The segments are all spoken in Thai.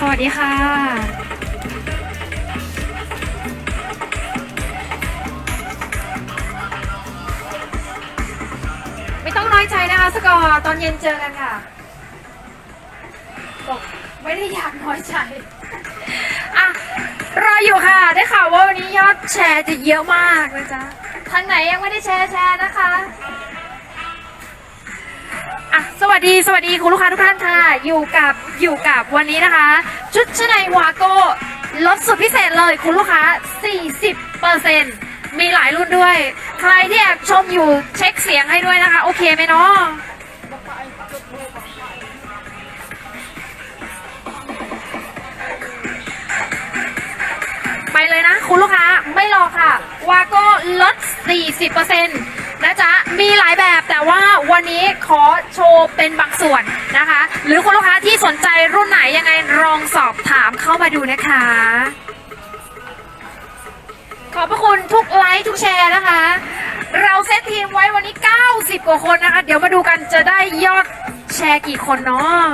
สวัสดีค่ะ ไม่ต้องน้อยใจนะคะสกอร์ตอนเย็นเจอกันค่ะบอกไม่ได้อยากน้อยใจอะรออยู่ค่ะ ได้ข่าวว่าวันนี้ยอดแชร์จะเยอะมากนะจ๊ะทางไหนยังไม่ได้แชร์แชร์นะคะ อะสวัสดีสวัสดีคุณลูกค้าทุกท่านค่ะ อยู่กับอยู่กับวันนี้นะคะ ชุดชั้นในวาโก้ลดสุดพิเศษเลยคุณลูกค้า 40%มีหลายรุ่นด้วย ใครที่แอบชมอยู่เช็คเสียงให้ด้วยนะคะ โอเคไหมเนาะไปเลยนะ คุณลูกค้าไม่รอค่ะ วาโก้ลด 40%นะจ๊ะ มีหลายแบบ แต่ว่าวันนี้ขอโชว์เป็นบางส่วนนะคะ หรือคุณลูกค้าที่สนใจรุ่นไหนยังไงลองสอบถามเข้ามาดูนะคะ ขอบพระคุณทุกไลค์ทุกแชร์นะคะ เราเซตทีมไว้วันนี้ 90 กว่าคนนะคะ เดี๋ยวมาดูกันจะได้ยอดแชร์กี่คนเนาะ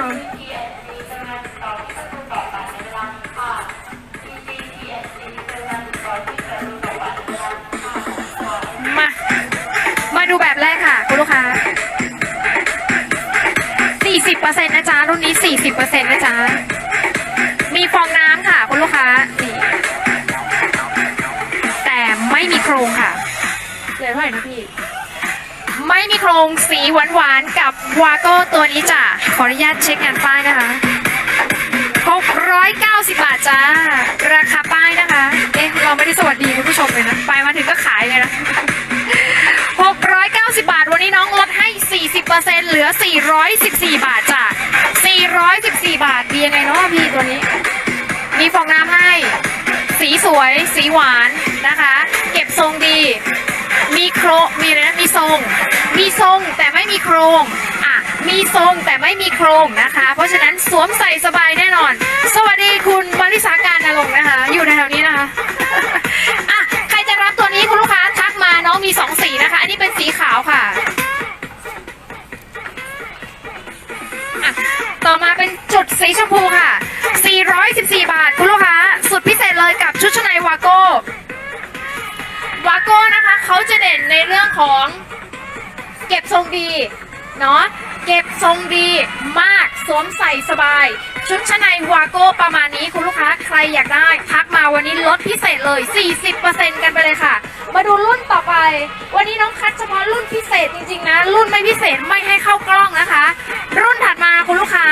ดูแบบแรกค่ะ คุณลูกค้า 40%นะจ๊ะ รุ่นนี้ 40%นะจ๊ะ มีฟองน้ำค่ะ คุณลูกค้านี่แต่ไม่มีโครงค่ะเหลือเท่าไหร่นะพี่ ไม่มีโครงสีหวานๆ กับวาโก้ตัวนี้จ้ะ ขออนุญาตเช็คงานป้ายนะคะ690 บาทจ้า ราคาป้ายนะคะ เอ๊ะ เราไม่ได้สวัสดีคุณผู้ชมเลยนะ ไปมาถึงก็ขายเลยนะ 690 บาท วันนี้น้องลดให้ 40%เหลือ 414 บาทจ้ะ414 บาท ดียังไงเนาะพี่ตัวนี้ มีฟองน้ำให้ สีสวย สีหวานนะคะ เก็บทรงดี มีโครมีอะไรนะมีทรง มีทรงแต่ไม่มีโครงอะ มีทรงแต่ไม่มีโครงนะคะ เพราะฉะนั้นสวมใส่สบายแน่นอน สวัสดีคุณบริษาการนรงนะคะ อยู่ในแถวนี้นะคะ ชมพูค่ะ 414 บาท คุณลูกค้า สุดพิเศษเลยกับชุดชั้นในวาโก้ วาโก้นะคะเขาจะเด่นในเรื่องของเก็บทรงดีเนาะเก็บทรงดีมากสวมใส่สบาย ชุดชั้นในวาโก้ประมาณนี้คุณลูกค้าใครอยากได้ทักมาวันนี้ลดพิเศษเลย 40%กันไปเลยค่ะ มาดูรุ่นต่อไป วันนี้น้องคัดเฉพาะรุ่นพิเศษจริงๆนะ รุ่นไม่พิเศษไม่ให้เข้ากล้องนะคะ รุ่นถัดมาคุณลูกค้า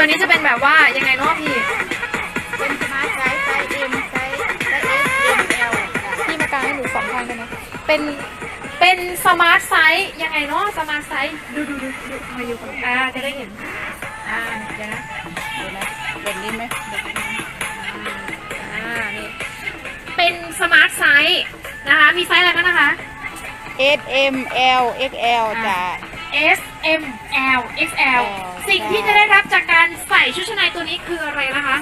ตัวนี้จะเป็นแบบว่ายังไงเนาะพี่ เป็นสมาร์ทไซส์ไซส์ M ไซส์ไซส์ S M L พี่มากางให้หนูสองข้างได้ไหมเป็นเป็นสมาร์ทไซส์ยังไงเนาะสมาร์ทไซส์ดูดูดูดูมาอยู่ก่อนอ่าจะได้เห็นอ่าเดี๋ยวนะเดี๋ยวนะเด่นนี้ไหมอ่านี่เป็นสมาร์ทไซส์นะคะมีไซส์อะไรบ้างนะคะ S M L X L จ้ะ S M L X L สิ่งที่จะได้รับจากการใส่ชุดชั้นในตัวนี้คืออะไรนะคะ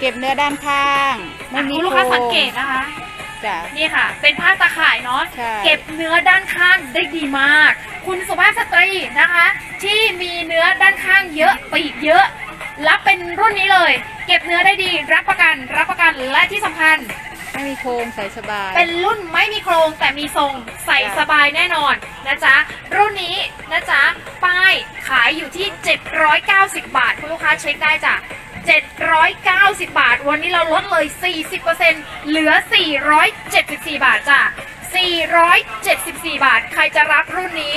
เก็บเนื้อด้านข้างไม่อะมีคุณลูกโครค้างสังเกตนะคะ จ้ะ นี่ค่ะ เป็นผ้าตาข่ายเนาะ ใช่ เก็บเนื้อด้านข้างได้ดีมาก คุณสุภาพสตรีนะคะ ที่มีเนื้อด้านข้างเยอะปีกเยอะ รับเป็นรุ่นนี้เลย เก็บเนื้อได้ดี รับประกัน รับประกัน และที่สำคัญ ไม่มีโครงใส่สบาย เป็นรุ่นไม่มีโครงแต่มีทรงใส่สบายแน่นอนนะจ๊ะ รุ่นนี้นะจ๊ะ ป้ายขายอยู่ที่ 790 บาท คุณลูกค้าเช็คได้จ้ะ790 บาท วันนี้เราลดเลย 40%เหลือ 474 บาทจ้ะ 474 บาท ใครจะรับรุ่นนี้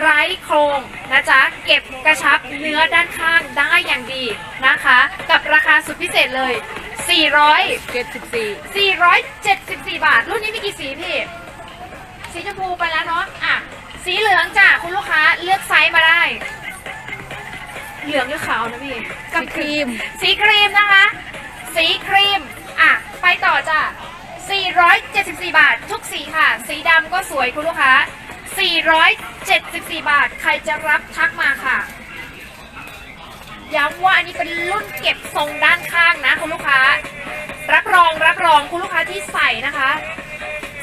ไร้โครงนะจ๊ะ เก็บกระชับเนื้อด้านข้างได้อย่างดีนะคะ กับราคาสุดพิเศษเลย 400เจ็ดสิบสี่474 บาท รุ่นนี้มีกี่สีพี่ สีชมพูไปแล้วเนาะอะสีเหลืองจ้ะคุณลูกค้าเลือกไซส์มาได้ เหลืองหรือขาวนะพี่สีครีม สีครีมนะคะ สีครีม อะ ไปต่อจ้ะ474 บาท ทุกสีค่ะ สีดำก็สวยคุณลูกค้า474 บาท ใครจะรับทักมาค่ะ ย้ำว่าอันนี้เป็นรุ่นเก็บทรงด้านข้างนะคุณลูกค้า รับรองรับรองคุณลูกค้าที่ใส่นะคะ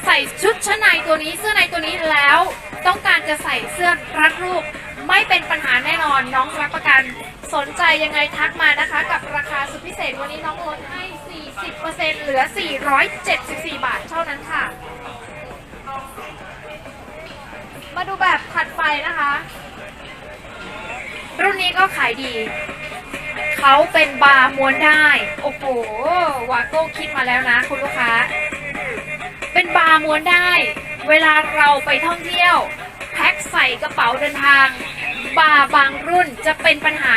ใส่ชุดชั้นในตัวนี้เสื้อในตัวนี้แล้ว ต้องการจะใส่เสื้อรัดรูป ไม่เป็นปัญหาแน่นอนน้องรับประกันสนใจยังไงทักมานะคะ กับราคาสุดพิเศษวันนี้น้องลดให้ 40%เหลือ 474 บาทเท่านั้นค่ะ มาดูแบบถัดไปนะคะ รุ่นนี้ก็ขายดี เขาเป็นบาร์ม้วนได้ โอ้โห วาโก้คิดมาแล้วนะคุณลูกค้า เป็นบาร์ม้วนได้ เวลาเราไปท่องเที่ยว แพ็คใส่กระเป๋าเดินทาง บาร์บางรุ่นจะเป็นปัญหา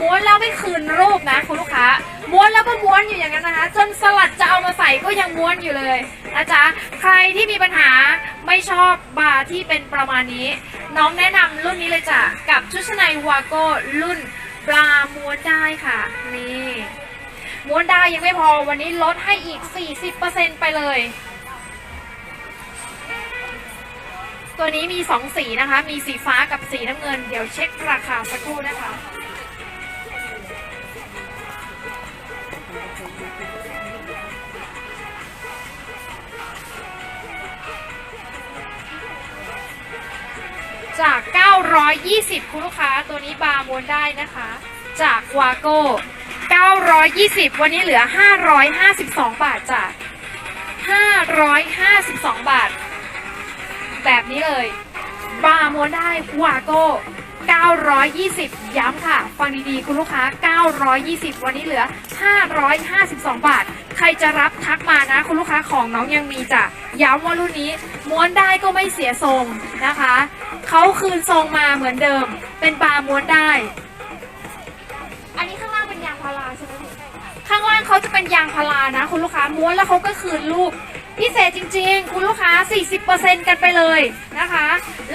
ม้วนแล้วไม่คืนรูปนะคุณลูกค้า ม้วนแล้วก็ม้วนอยู่อย่างนั้นนะคะ จนสลัดจะเอามาใส่ก็ยังม้วนอยู่เลย นะจ๊ะใครที่มีปัญหาไม่ชอบบาร์ที่เป็นประมาณนี้ น้องแนะนำรุ่นนี้เลยจ้ะกับชุดชั้นในวาโก้รุ่นปลาม้วนได้ค่ะ นี่ม้วนได้ยังไม่พอวันนี้ลดให้อีก 40%ไปเลย ตัวนี้มี 2 สีนะคะ มีสีฟ้ากับสีน้ำเงิน เดี๋ยวเช็คราคาสักครู่นะคะ จาก 920 คุณลูกค้า ตัวนี้บาร์ม้วนได้นะคะ จากวาโก้ 920 วันนี้เหลือ 552 บาทจ้ะ552 บาท แบบนี้เลย บาร์ม้วนได้วาโก้ 920 ย้ำค่ะ ฟังดีๆ คุณลูกค้า 920 วันนี้เหลือ 552 บาท ใครจะรับทักมานะ คุณลูกค้าของน้องยังมีจ้ะย้ำว่ารุ่นนี้ม้วนได้ก็ไม่เสียทรงนะคะเขาคืนทรงมาเหมือนเดิม เป็นบาร์ม้วนได้ อันนี้ข้างล่างเป็นยางพาราใช่ไหมข้างล่างเขาจะเป็นยางพารานะ คุณลูกค้าม้วนแล้วเขาก็คืนรูปพิเศษจริง ๆ คุณลูกค้า 40%กันไปเลยนะคะ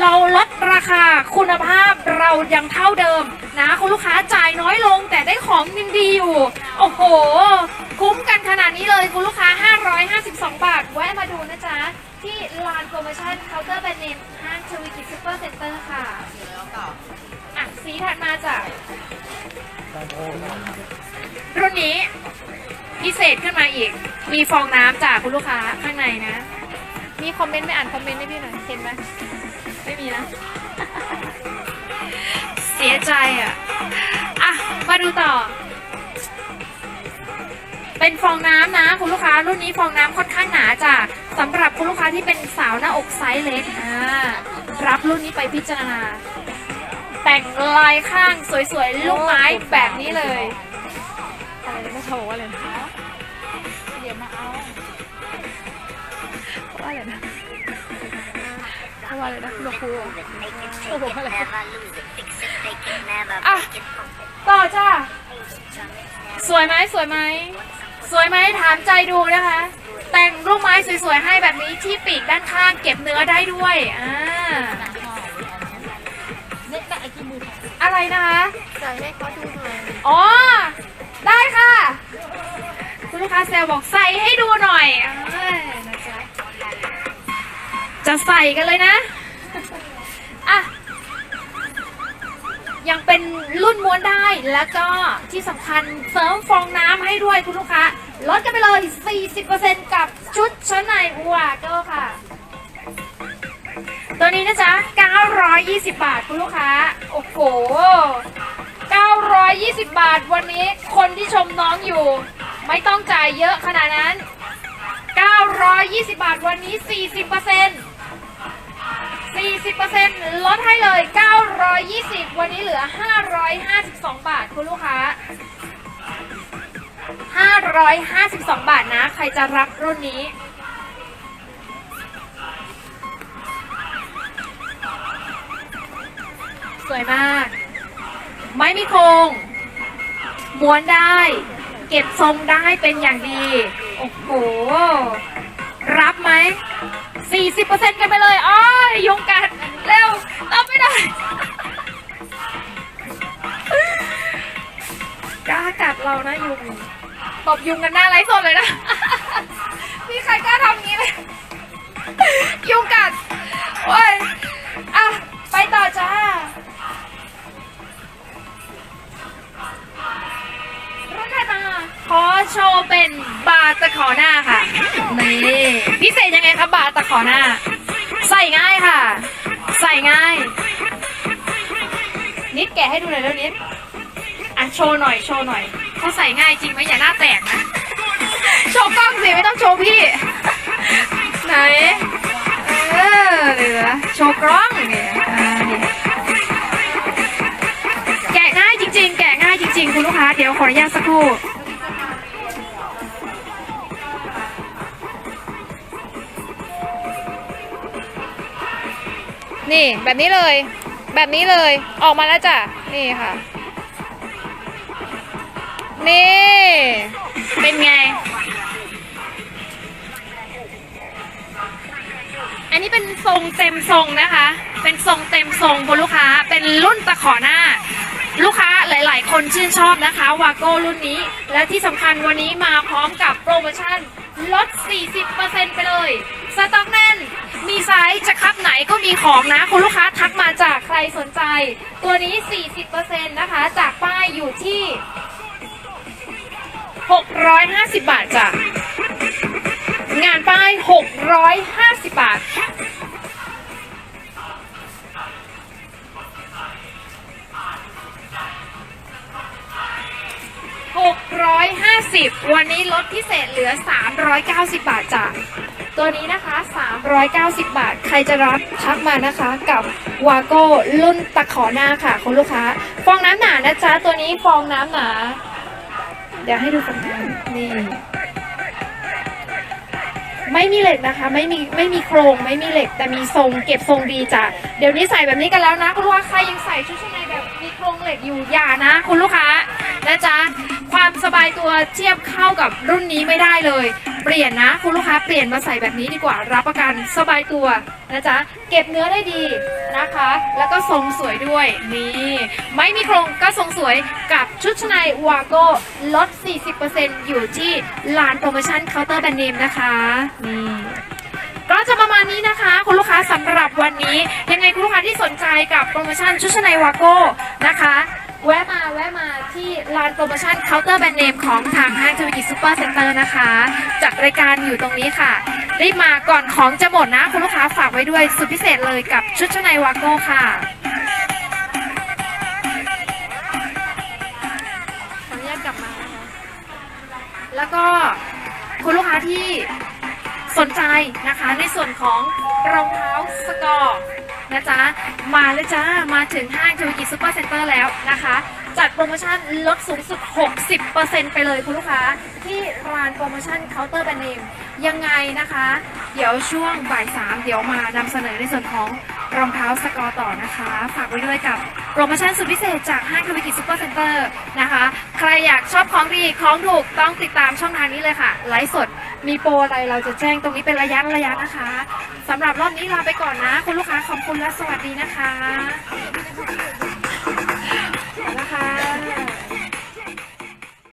เราลดราคาคุณภาพ เรายังเท่าเดิมนะคุณลูกค้าจ่ายน้อยลงแต่ได้ของยังดีอยู่ โอ้โห คุ้มกันขนาดนี้เลยคุณลูกค้า 552 บาท แวะมาดูนะจ๊ะ ที่ลานโปรโมชั่นเคาน์เตอร์แบรนด์เนมห้างชวิกิซูเปอร์เซ็นเตอร์ค่ะอะ สีถัดมาจ้ะรุ่นนี้พิเศษขึ้นมาอีก มีฟองน้ำจากคุณลูกค้าข้างในนะ มีคอมเมนต์ไม่อ่านคอมเมนต์ให้พี่หน่อยเห็นไหมไม่มีนะ สียใจอะ อะ มาดูต่อ เป็นฟองน้ำนะ คุณลูกค้ารุ่นนี้ฟองน้ำค่อนข้างหนาจ้ะสำหรับคุณลูกค้าที่เป็นสาวหน้าอกไซส์เล็กอ่ารับรุ่นนี้ไปพิจารณา แต่งลายข้างสวยๆ ลูกไม้แบบนี้เลยอะไรไม่โชว์อะไรนะเดี๋ยวมาเอาว่าอะไรนะเพราะว่าอะไรนะคุณครูโอ้โหอะไร อะต่อจ้าสวยไหมสวยไหมสวยไหมถามใจดูนะคะ แต่งลูกไม้สวยๆให้แบบนี้ที่ปีกด้านข้างเก็บเนื้อได้ด้วยอ่าเน็ตแต่ไอ้ที่มืออะไรนะคะใส่ให้เขาดูหน่อยอ๋อได้ค่ะ คุณลูกค้าแซวบอกใส่ให้ดูหน่อยเอ้ยนะจ๊ะจะใส่กันเลยนะอะ ยังเป็นรุ่นม้วนได้แล้วก็ที่สำคัญเสริมฟองน้ำให้ด้วยคุณลูกค้าลดกันไปเลย 40%กับชุดชั้นในวาเก็ค่ะ ตัวนี้นะจ๊ะ 920 บาทคุณลูกค้า โอ้โห 920 บาทวันนี้คนที่ชมน้องอยู่ ไม่ต้องจ่ายเยอะขนาดนั้น 920 บาทวันนี้ 40% 40%ลดให้เลย 920 วันนี้เหลือ 552 บาทคุณลูกค้า 552 บาทนะ ใครจะรับรุ่นนี้ สวยมาก ไม่มีโครงม้วนได้ เก็บทรงได้เป็นอย่างดี โอ้โห รับไหม 40%กันไปเลยอ้อยยุงกัดเร็วรับไม่ได้กล้ากัดเรานะยุงตบยุงกันหน้าไลฟ์สดเลยนะมีใครกล้าทำงี้ไหมยุงกัดโอ้ย โชว์เป็นบาร์ตะขอหน้าค่ะ นี่พิเศษยังไงครับบาร์ตะขอหน้า ใส่ง่ายค่ะ ใส่ง่าย นิดแกะให้ดูหน่อยแล้วนิดอะโชว์หน่อยโชว์หน่อยเขาใส่ง่ายจริงไหมอย่าหน้าแตกนะโชว์กล้องสิไม่ต้องโชว์พี่ ไหนเออเหลือโชว์กล้องเนี่ยอ่านี่แกะง่ายจริง ๆ แกะง่ายจริง ๆ คุณลูกค้าเดี๋ยวขออนุญาตสักครู่ นี่แบบนี้เลย แบบนี้เลย ออกมาแล้วจ้ะ นี่ค่ะ นี่ เป็นไง อันนี้เป็นทรงเต็มทรงนะคะ เป็นทรงเต็มทรงคุณลูกค้า เป็นรุ่นตะขอหน้า ลูกค้าหลาย ๆ คนชื่นชอบนะคะ วาโก้รุ่นนี้ และที่สำคัญวันนี้มาพร้อมกับโปรโมชั่นลด 40%ไปเลย สต็อกแน่น มีไซส์จะคับไหนก็มีของนะ คุณลูกค้าทักมาจากใครสนใจ ตัวนี้ 40%นะคะ จากป้ายอยู่ที่ 650 บาทจ้ะงานป้าย 650 บาท 650วันนี้ลดพิเศษเหลือ 390 บาทจ้ะตัวนี้นะคะ 390 บาท ใครจะรับทักมานะคะ กับวาโก้รุ่นตะขอหน้าค่ะคุณลูกค้า ฟองน้ำหนานะจ๊ะ ตัวนี้ฟองน้ำหนา เดี๋ยวให้ดูฟองน้ำนี่ ไม่มีเหล็กนะคะ ไม่มีไม่มีโครงไม่มีเหล็ก แต่มีทรงเก็บทรงดีจ้ะ เดี๋ยวนี้ใส่แบบนี้กันแล้วนะ คุณลูกค้าใครยังใส่ชุดชั้นในแบบมีโครงเหล็กอยู่อย่านะ คุณลูกค้านะจ๊ะ ความสบายตัวเทียบเข้ากับรุ่นนี้ไม่ได้เลย เปลี่ยนนะ คุณลูกค้าเปลี่ยนมาใส่แบบนี้ดีกว่ารับประกันสบายตัวนะจ๊ะเก็บเนื้อได้ดีนะคะ แล้วก็ทรงสวยด้วยนี่ไม่มีโครงก็ทรงสวยกับชุดชั้นในวาโก้ลด 40%อยู่ที่ลานโปรโมชั่นเคาน์เตอร์แบรนด์เนมนะคะนี่ก็จะประมาณนี้นะคะ คุณลูกค้าสำหรับวันนี้ ยังไงคุณลูกค้าที่สนใจกับโปรโมชั่นชุดชั้นในวาโก้นะคะ แวะมาแวะมาที่ลานโปรโมชั่นเคาน์เตอร์แบรนด์เนมของทางห้างทวีกิจซูเปอร์เซ็นเตอร์นะคะ จัดรายการอยู่ตรงนี้ค่ะ รีบมาก่อนของจะหมดนะ คุณลูกค้าฝากไว้ด้วยสุดพิเศษเลยกับชุดชั้นในวาโก้ค่ะขออนุญาตกลับมานะคะแล้วก็คุณลูกค้าที่สนใจนะคะในส่วนของรองเท้าสกอร์ นะจ๊ะ มาเลยจ้า มาถึงห้างทวิกิซูเปอร์เซ็นเตอร์แล้วนะคะ จัดโปรโมชั่นลดสูงสุด 60%ไปเลยคุณลูกค้า ที่ร้านโปรโมชั่นเคาน์เตอร์แบรนด์เนมยังไงนะคะ เดี๋ยวช่วงบ่ายสามเดี๋ยวมานำเสนอในส่วนของรองเท้าสกอร์ต่อนะคะ ฝากไว้ด้วยกับโปรโมชั่นสุดพิเศษจากห้างทวิกิซูเปอร์เซ็นเตอร์นะคะ ใครอยากชอบของดีของถูกต้องติดตามช่องทางนี้เลยค่ะไลฟ์สด มีโปรอะไรเราจะแจ้งตรงนี้เป็นระยะระยะนะคะสำหรับรอบนี้ลาไปก่อนนะ คุณลูกค้าขอบคุณและสวัสดีนะคะ